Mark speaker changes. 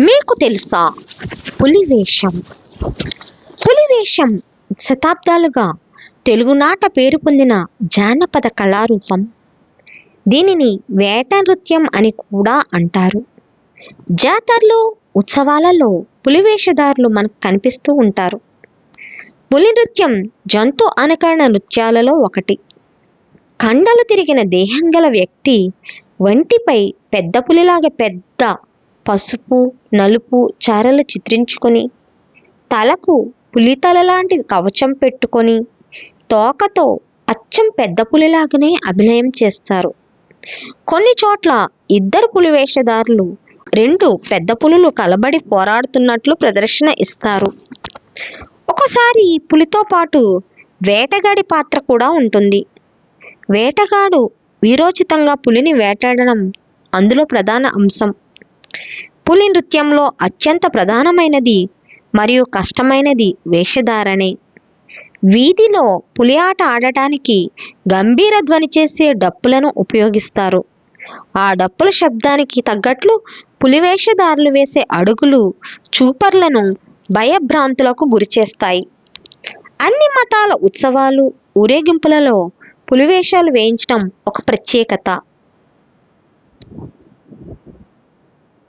Speaker 1: మీకు తెలుసా? పులివేషం పులివేషం శతాబ్దాలుగా తెలుగునాట పేరు పొందిన జానపద కళారూపం. దీనిని వేట నృత్యం అని కూడా అంటారు. జాతరలు ఉత్సవాలలో పులివేషదారులు మనకు కనిపిస్తూ ఉంటారు. పులి నృత్యం జంతు అనుకరణ నృత్యాలలో ఒకటి. కండలు తిరిగిన దేహం గల వ్యక్తి వంటిపై పెద్ద పులిలాగా పెద్ద పసుపు నలుపు చారలు చిత్రించుకొని తలకు పులితల లాంటి కవచం పెట్టుకొని తోకతో అచ్చం పెద్ద పులిలాగానే అభినయం చేస్తారు. కొన్ని చోట్ల ఇద్దరు పులి వేషధారులు రెండు పెద్ద పులులు కలబడి పోరాడుతున్నట్లు ప్రదర్శన ఇస్తారు. ఒకసారి పులితో పాటు వేటగాడి పాత్ర కూడా ఉంటుంది. వేటగాడు వీరోచితంగా పులిని వేటాడడం అందులో ప్రధాన అంశం. పులి నృత్యంలో అత్యంత ప్రధానమైనది మరియు కష్టమైనది వేషధారణే. వీధిలో పులి ఆట ఆడటానికి గంభీర ధ్వని చేసే డప్పులను ఉపయోగిస్తారు. ఆ డప్పుల శబ్దానికి తగ్గట్లు పులివేషధారులు వేసే అడుగులు చూపర్లను భయభ్రాంతులకు గురిచేస్తాయి అన్ని మతాల ఉత్సవాలు ఊరేగింపులలో పులివేషాలు వేయించడం ఒక ప్రత్యేకత.